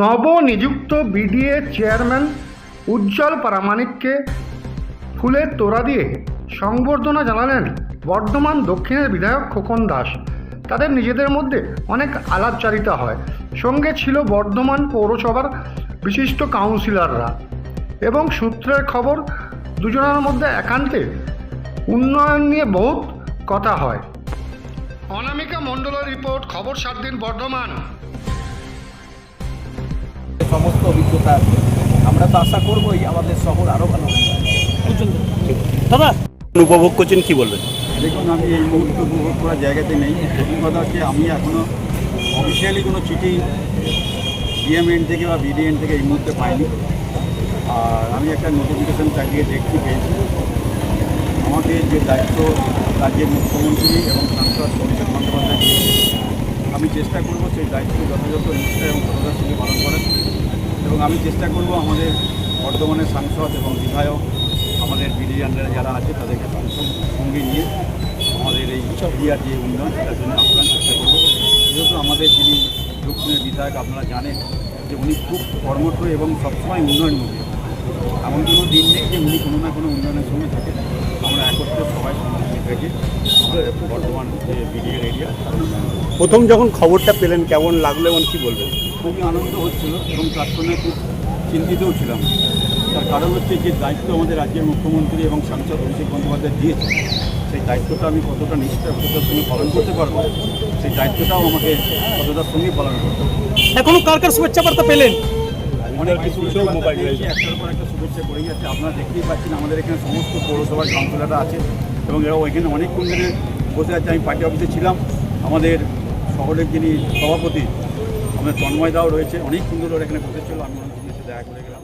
নবনিযুক্ত BDA chairman উজ্জ্বল প্রামাণিককে ফুলের তোড়া দিয়ে সংবর্ধনা জানালেন বর্ধমান দক্ষিণের বিধায়ক খোকন দাস। তাদের নিজেদের মধ্যে অনেক আলাপচারিতা হয়। সঙ্গে ছিল বর্ধমান পৌরসভার বিশিষ্ট কাউন্সিলররা এবং সূত্রের খবর, দুজনের মধ্যে একান্তে উন্নয়ন নিয়ে বহুত কথা হয়। অনামিকা মণ্ডলের রিপোর্ট, খবর সাত দিন বর্ধমান। সমস্ত অভিজ্ঞতা আছে। আমরা তো আশা করবোই আমাদের শহর আরও ভালো হবে। দাদা উপভোগ করছেন কি বলবেন? দেখুন আমি এই মুহূর্তে উপভোগ করার জায়গাতে নেই। প্রথম কথা হচ্ছে আমি এখনও অফিসিয়ালি কোনো চিঠি ডিএমএন থেকে বা বিডিএন থেকে এই মুহূর্তে পাইনি। আর আমি একটা নোটিফিকেশান চালিয়ে দেখতে পেয়েছি। আমাকে যে দায়িত্ব রাজ্যের মুখ্যমন্ত্রী এবং সাংসদ অভিষেক বন্দ্যোপাধ্যায় আমি চেষ্টা করব সেই দায়িত্ব যথাযথ নিষ্ঠা এবং সততার সঙ্গে পালন আমি চেষ্টা করব আমাদের বর্ধমানের সাংসদ এবং বিধায়ক, আমাদের বিডিয়ানরা যারা আছে তাদেরকে সঙ্গে- নিয়ে আমাদের এই এরিয়ার যে উন্নয়ন, সেটার জন্য আপ্রাণ চেষ্টা করব। যেহেতু আমাদের যিনি দক্ষিণের বিধায়ক, আপনারা জানেন যে উনি খুব কর্মঠ এবং সবসময় উন্নয়নমুখী। এমন কোনো দিন নেই যে উনি কোনো না কোনো উন্নয়নের সঙ্গে থাকেন। আমরা একত্রে সবাই সঙ্গে থেকে। বর্তমান যে বিডিএর এরিয়া। প্রথম যখন খবরটা পেলেন, কেমন লাগল এবং কী বলবেন? খুবই আনন্দ হচ্ছিল এবং তার সঙ্গে খুব চিন্তিতও ছিলাম। তার কারণ হচ্ছে যে দায়িত্ব আমাদের রাজ্যের মুখ্যমন্ত্রী এবং সাংসদ অভিষেক বন্দ্যোপাধ্যায় দিয়েছে সেই দায়িত্বটা আমি কতটা নিষ্ঠা কতটার সঙ্গে পালন করতে পারব সেই দায়িত্বটাও আমাকে কতটার সঙ্গে পালন করতে হবে। এখনও কার কার শুভেচ্ছা বার্তা পেলেন? অনেক শুভেচ্ছা বার্তা পেয়েছি, একটার পর একটা শুভেচ্ছা করে যাচ্ছে। আপনারা দেখতেই পাচ্ছেন আমাদের এখানে সমস্ত পৌরসভার কাউন্সিলররা আছে এবং এরাও এখানে অনেকক্ষণ ধরে বসে আছে। আমি পার্টি অফিসে ছিলাম। আমাদের শহরের যিনি সভাপতি আমাদের তন্ময় দাও রয়েছে অনেক সুন্দর ওরা এখানে বসেছিল আমি অনেক দেখা করে গেলাম।